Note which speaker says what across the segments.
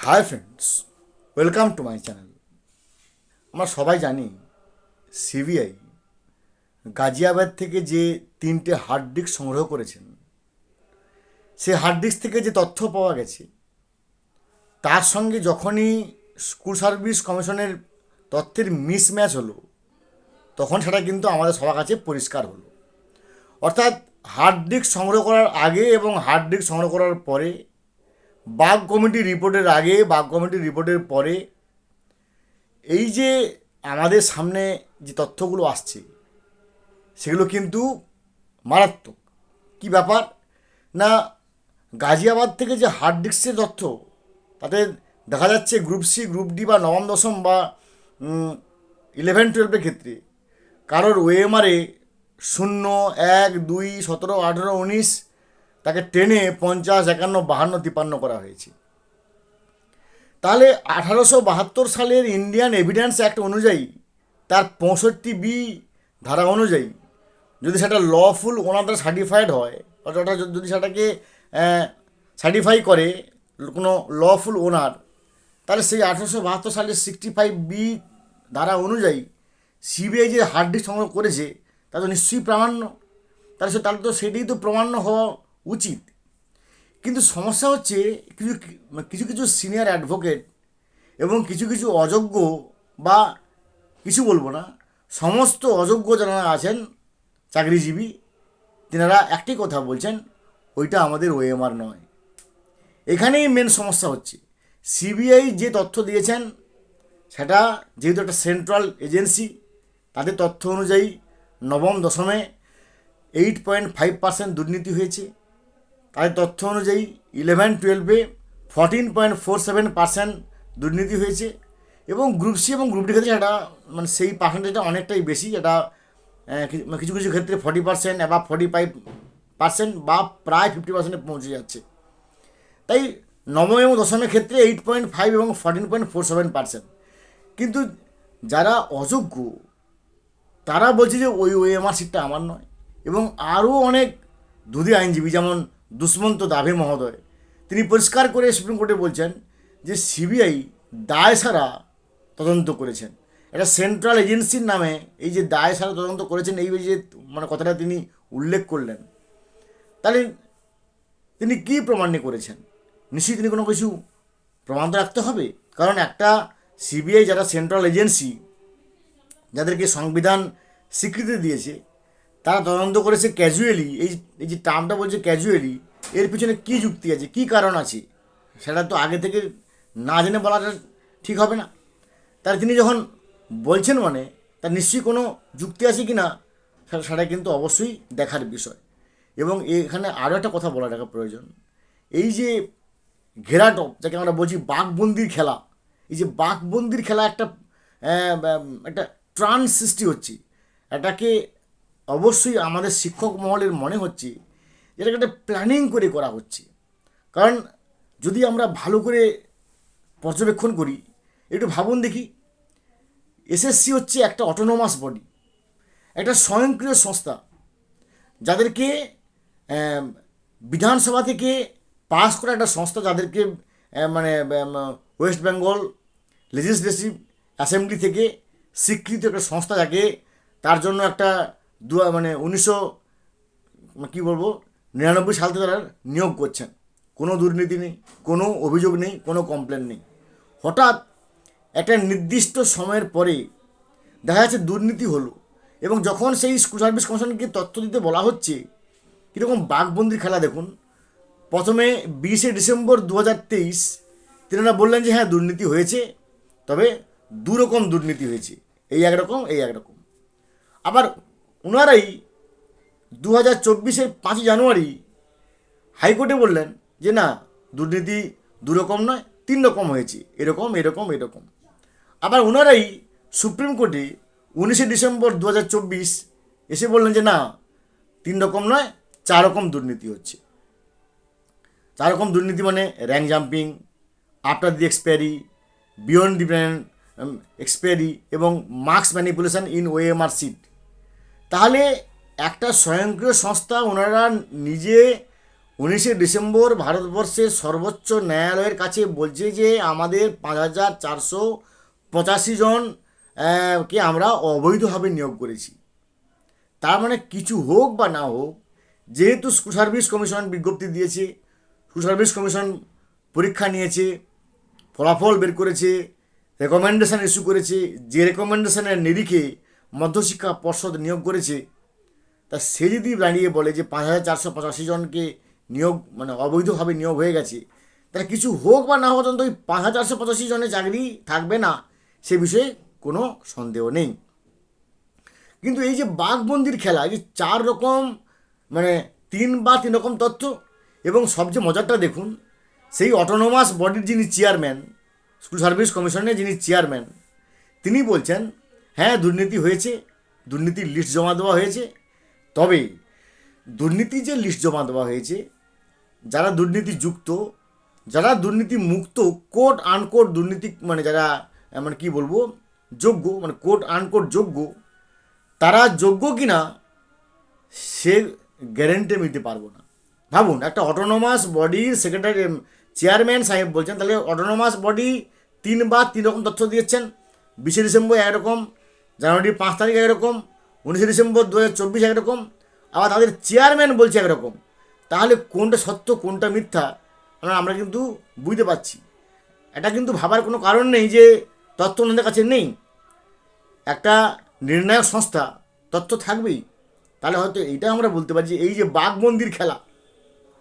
Speaker 1: Hi friends, welcome to my channel. আমরা সবাই জানি, সিবিআই গাজিয়াবাদ থেকে যে তিনটে হার্ড ডিস্ক সংগ্রহ করেছেন, সেই হার্ড ডিস্ক থেকে যে তথ্য পাওয়া গেছে, তার সঙ্গে যখনই স্কুল সার্ভিস কমিশনের তথ্যের মিসম্যাচ হলো, তখন সেটা কিন্তু আমাদের সবার কাছে পরিষ্কার হলো। অর্থাৎ হার্ড ডিস্ক সংগ্রহ করার আগে এবং হার্ড ডিস্ক সংগ্রহ করার পরে বাঘ কমিটির রিপোর্টের আগে, বাঘ কমিটির রিপোর্টের পরে এই যে আমাদের সামনে যে তথ্যগুলো আসছে, সেগুলো কিন্তু মারাত্মক। কি ব্যাপার? না, গাজিয়াবাদ থেকে যে হার্ড ডিস্কের তথ্য, তাতে দেখা যাচ্ছে গ্রুপ সি গ্রুপ ডি বা নবম, দশম বা ইলেভেন টুয়েলভের ক্ষেত্রে কারোর ওএমআরে শূন্য, এক, দুই, সতেরো, আঠেরো, উনিশ তাকে টেনে পঞ্চাশ, একান্ন, বাহান্ন তিপ্পান্ন করা হয়েছে। তাহলে আঠারোশো বাহাত্তর সালের ইন্ডিয়ান এভিডেন্স অ্যাক্ট অনুযায়ী তার পঁয়ষট্টি বি ধারা অনুযায়ী যদি সেটা লফুল ওনার দ্বারা সার্টিফাইড হয়, অর্থাৎ যদি সেটাকে সার্টিফাই করে কোনো লফুল ওনার তাহলে সেই আঠারোশো বাহাত্তর সালের সিক্সটি ফাইভ বি ধারা অনুযায়ী সিবিআই যে হার্ড ডিস্ক সংগ্রহ করেছে, তা তো নিশ্চয়ই প্রামাণ্য। তাহলে সে, তাহলে তো সেটাই তো প্রমাণ্য হওয়া উচিত। কিন্তু সমস্যা হচ্ছে কিছু কিছু কিছু সিনিয়র অ্যাডভোকেট এবং কিছু কিছু অযোগ্য বা কিছু বলব না, সমস্ত অযোগ্য যারা আছেন, চাকরিজীবী, তেনারা একটি কথা বলছেন, ওইটা আমাদের ওএমআর নয়। এখানেই মেন সমস্যা হচ্ছে। সিবিআই যে তথ্য দিয়েছেন, সেটা যেহেতু একটা সেন্ট্রাল এজেন্সি তাদের তথ্য অনুযায়ী নবম দশমে এইট পয়েন্ট ফাইভ পার্সেন্ট দুর্নীতি হয়েছে। তাদের তথ্য অনুযায়ী ইলেভেন টুয়েলভে fourteen point four seven percent দুর্নীতি হয়েছে এবং গ্রুপ সি এবং গ্রুপ ডি ক্ষেত্রে এটা মানে সেই পার্সেন্টেজটা অনেকটাই বেশি। এটা কিছু কিছু ক্ষেত্রে ফর্টি পার্সেন্ট বা ফর্টি ফাইভ পার্সেন্ট বা প্রায় ফিফটি পার্সেন্টে পৌঁছে যাচ্ছে। তাই নবম এবং দশমের ক্ষেত্রে এইট পয়েন্ট ফাইভ এবং fourteen point four seven percent কিন্তু যারা অযোগ্য, তারা বলছে যে ওই ওএমআর সিটটা আমার নয়। এবং আরও অনেক দুধি আইনজীবী, যেমন দুষ্মন্ত দাভে মহোদয়। তিনি পরিষ্কার করে সুপ্রিম কোর্টে বলছেন যে সিবিআই দায় সারা তদন্ত করেছেন। একটা সেন্ট্রাল এজেন্সির নামে এই যে দায় সারা তদন্ত করেছেন, এই যে মানে কথাটা তিনি উল্লেখ করলেন, তাহলে তিনি কী প্রমাণ্য করেছেন? নিশ্চয়ই তিনি কোনো কিছু প্রমাণ তো রাখতে হবে, কারণ একটা সিবিআই, যারা সেন্ট্রাল এজেন্সি, যাদেরকে সংবিধান স্বীকৃতি দিয়েছে তারা তদন্ত করেছে ক্যাজুয়ালি এই এই যে টার্মটা বলছে ক্যাজুয়ালি এর পিছনে কী যুক্তি আছে, কী কারণ আছে? সেটা তো আগে থেকে না জেনে বলাটা ঠিক হবে না। তার তিনি যখন বলছেন মানে তার নিশ্চয়ই কোনো যুক্তি আছে কি না সেটা কিন্তু অবশ্যই দেখার বিষয়। এবং এখানে আরও একটা কথা বলা রাখা প্রয়োজন। এই যে ঘেরাটপ যাকে আমরা বলছি বাঘবন্দির খেলা, এই যে বাঘবন্দির খেলা একটা একটা ট্রান্স সৃষ্টি হচ্ছে। এটাকে অবশ্যই আমাদের শিক্ষক মহলের মনে হচ্ছে এটাকে একটা প্ল্যানিং করে করা হচ্ছে। কারণ যদি আমরা ভালো করে পর্যবেক্ষণ করি, একটু ভাবুন দেখি এসএসসি হচ্ছে একটা অটোনোমাস বডি একটা স্বয়ংক্রিয় সংস্থা, যাদেরকে বিধানসভা থেকে পাস করা একটা সংস্থা যাদেরকে মানে ওয়েস্ট বেঙ্গল লেজিসলেটিভ অ্যাসেম্বলি থেকে স্বীকৃত একটা সংস্থা যাকে, তার জন্য একটা দু মানে উনিশশো, কী বলব, নিরানব্বই সাল থেকে তারা নিয়োগ করছেন। কোনো দুর্নীতি নেই, কোনো অভিযোগ নেই, কোনো কমপ্লেন নেই। হঠাৎ একটা নির্দিষ্ট সময়ের পরে দেখা যাচ্ছে দুর্নীতি হলো এবং যখন সেই স্কুল সার্ভিস কমিশনকে তথ্য দিতে বলা হচ্ছে, কীরকম বাঘবন্দির খেলা দেখুন। প্রথমে বিশে ডিসেম্বর দু হাজার তেইশ তিনারা বললেন যে হ্যাঁ দুর্নীতি হয়েছে, তবে দু রকম দুর্নীতি হয়েছে, এই একরকম এই একরকম আবার ওনারাই দু হাজার চব্বিশের পাঁচই জানুয়ারি হাইকোর্টে বললেন যে না, দুর্নীতি দু রকম নয়, তিন রকম হয়েছে, এরকম এরকম এরকম। আবার ওনারাই সুপ্রিম কোর্টে উনিশে ডিসেম্বর দু হাজার চব্বিশ এসে বললেন যে না, তিন রকম নয়, চার রকম দুর্নীতি হচ্ছে। চার রকম দুর্নীতি মানে rank jumping, after the expiry, beyond the expiry এবং marks manipulation in OMR sheet. তাহলে একটা স্বয়ংক্রিয় সংস্থা ওনারা নিজে উনিশে ডিসেম্বর ভারতবর্ষের সর্বোচ্চ ন্যায়ালয়ের কাছে বলছে যে আমাদের পাঁচ হাজার চারশো পঁচাশি জন কে আমরা অবৈধভাবে নিয়োগ করেছি। তার মানে কিছু হোক বা না হোক, যেহেতু স্কুল সার্ভিস কমিশন বিজ্ঞপ্তি দিয়েছে স্কুল সার্ভিস কমিশন পরীক্ষা নিয়েছে, ফলাফল বের করেছে রেকমেন্ডেশান ইস্যু করেছে, যে রেকমেন্ডেশানের নিরিখে মধ্যশিক্ষা পর্ষদ নিয়োগ করেছে, তা সে যদি দাঁড়িয়ে বলে যে পাঁচ হাজার চারশো পঁচাশি জনকে নিয়োগ মানে অবৈধভাবে নিয়োগ হয়ে গেছে। তাহলে কিছু হোক বা না হোক, অন্তত ওই পাঁচ হাজার চারশো পঁচাশি জনের চাকরি থাকবে না, সে বিষয়ে কোনো সন্দেহ নেই। কিন্তু এই যে বাঘবন্দির খেলা, এই যে চার রকম মানে তিন বা তিন রকম তথ্য, এবং সবচেয়ে মজারটা দেখুন, সেই অটোনোমাস বডির যিনি চেয়ারম্যান স্কুল সার্ভিস কমিশনের যিনি চেয়ারম্যান তিনি বলছেন হ্যাঁ দুর্নীতি হয়েছে, দুর্নীতির লিস্ট জমা দেওয়া হয়েছে। তবে দুর্নীতি যে লিস্ট জমা দেওয়া হয়েছে, যারা দুর্নীতি যুক্ত, যারা দুর্নীতি মুক্ত কোট আনকোট দুর্নীতি মানে যারা মানে কি বলব, যোগ্য মানে কোট আনকোট যোগ্য, তারা যোগ্য কিনা, সে গ্যারেন্টি দিতে পারব না। ভাবুন, একটা অটোনোমাস বডির সেক্রেটারি চেয়ারম্যান সাহেব বলছেন, তাহলে অটোনোমাস বডি তিন বা তিন রকম তথ্য দিয়েছেন, বিশে ডিসেম্বর একরকম জানুয়ারির পাঁচ তারিখ একরকম, উনিশে ডিসেম্বর দু হাজার চব্বিশ একরকম, আবার তাদের চেয়ারম্যান বলছে একরকম। তাহলে কোনটা সত্য, কোনটা মিথ্যা, আমরা আমরা কিন্তু বুঝতে পারছি। এটা কিন্তু ভাবার কোনো কারণ নেই যে তথ্য ওনাদের কাছে নেই। একটা নির্ণায়ক সংস্থা, তথ্য থাকবেই। তাহলে হয়তো এইটা আমরা বলতে পারি যে এই যে বাঘবন্দির খেলা,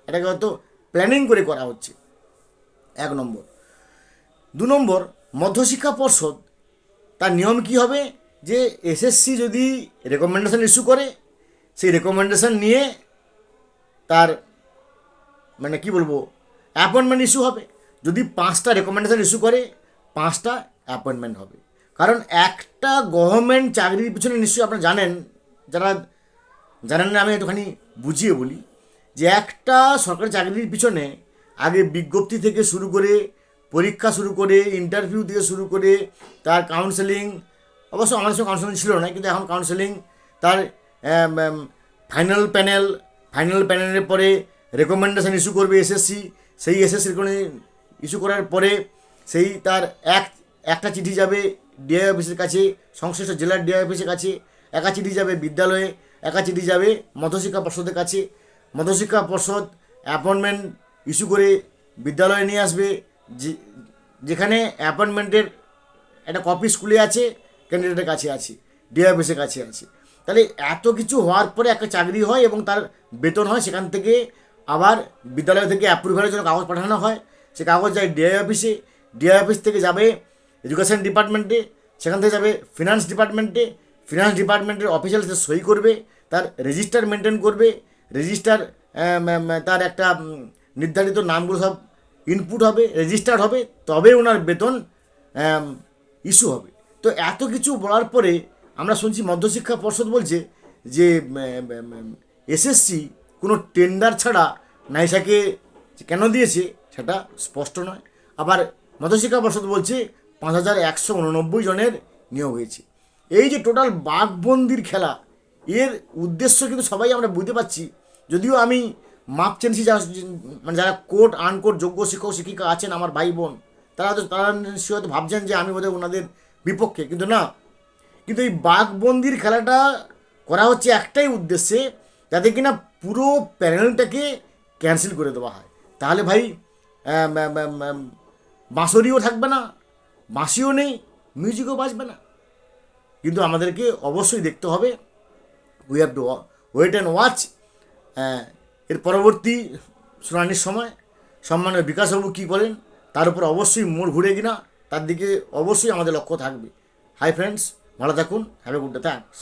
Speaker 1: এটাকে হয়তো প্ল্যানিং করে করা হচ্ছে। এক নম্বর। দু নম্বর, মধ্যশিক্ষা পর্ষদ, তার নিয়ম কি হবে? যে এসএসসি যদি রেকমেন্ডেশন ইস্যু করে, সেই রেকমেন্ডেশন নিয়ে তার মানে কি বলব অ্যাপয়েন্টমেন্ট ইস্যু হবে। যদি পাঁচটা রেকমেন্ডেশন ইস্যু করে, পাঁচটা অ্যাপয়েন্টমেন্ট হবে। কারণ একটা গভর্নমেন্ট চাকরির পিছনে নিশ্চয়ই আপনারা জানেন, যারা জানেন না, আমি একটুখানি বুঝিয়ে বলি, যে একটা সরকারি চাকরির পিছনে আগে বিজ্ঞপ্তি থেকে শুরু করে, পরীক্ষা শুরু করে ইন্টারভিউ থেকে শুরু করে, তার কাউন্সেলিং অবশ্য আমাদের সঙ্গে কাউন্সেলিং ছিল না, কিন্তু এখন কাউন্সেলিং তার ফাইনাল প্যানেল ফাইনাল প্যানেলের পরে রেকমেন্ডেশন ইস্যু করবে এসএসসি সেই এসএসসি ইস্যু করার পরে সেই তার এক, একটা চিঠি যাবে ডিআই অফিসের কাছে, সংশ্লিষ্ট জেলার ডিআই অফিসের কাছে, একা চিঠি যাবে বিদ্যালয়ে, একা চিঠি যাবে মধ্যশিক্ষা পর্ষদের কাছে। মধ্যশিক্ষা পর্ষদ অ্যাপয়েন্টমেন্ট ইস্যু করে বিদ্যালয়ে নিয়ে আসবে যেখানে অ্যাপয়েন্টমেন্টের একটা কপি স্কুলে আছে ক্যান্ডিডেটের কাছে আছি ডিআই অফিসের কাছে আছি। তাহলে এত কিছু হওয়ার পরে একটা চাকরি হয় এবং তার বেতন হয়, সেখান থেকে আবার বিদ্যালয় থেকে অ্যাপ্রুভালের জন্য কাগজ পাঠানো হয়। সে কাগজ যায় ডিআই অফিসে ডিআই অফিস থেকে যাবে এডুকেশন ডিপার্টমেন্টে সেখান থেকে যাবে ফিনান্স ডিপার্টমেন্টে ফিনান্স ডিপার্টমেন্টের অফিসিয়াল সে সই করবে, তার রেজিস্টার মেনটেন করবে রেজিস্টার তার একটা নির্ধারিত নামগুলো সব ইনপুট হবে রেজিস্টার হবে তবে ওনার বেতন ইস্যু হবে। তো এত কিছু বলার পরে আমরা শুনছি মধ্যশিক্ষা পর্ষদ বলছে যে এসএসসি কোনো টেন্ডার ছাড়া নাইসাকে কেন দিয়েছে সেটা স্পষ্ট নয়। আবার মধ্যশিক্ষা পর্ষদ বলছে পাঁচ হাজার একশো উননব্বই জনের নিয়োগ হয়েছে। এই যে টোটাল বাঘবন্দির খেলা, এর উদ্দেশ্য কিন্তু সবাই আমরা বুঝতে পারছি। যদিও আমি মাপ চেনছি যারা মানে যারা কোর্ট আনকোট যোগ্য শিক্ষক, শিক্ষিকা আছেন, আমার ভাই বোন, তারা তো, তারা হয়তো ভাবছেন যে আমি বোধহয় ওনাদের বিপক্ষে। কিন্তু না, কিন্তু এই বাঘবন্দির খেলাটা করা হচ্ছে একটাই উদ্দেশ্যে, যাতে কিনা পুরো প্যানেলটাকে ক্যান্সেল করে দেওয়া হয়। তাহলে ভাই বাঁশরিও থাকবে না, বাঁশিও নেই মিউজিকও বাজবে না। কিন্তু আমাদেরকে অবশ্যই দেখতে হবে। We have to wait and watch এর পরবর্তী শুনানির সময়। সম্মানের বিকাশবাবু কী বলেন? তার উপর অবশ্যই মোড় ঘুরে কিনা। তার দিকে অবশ্যই আমাদের লক্ষ্য থাকবে। হাই ফ্রেন্ডস ভালো থাকুন have a good day thanks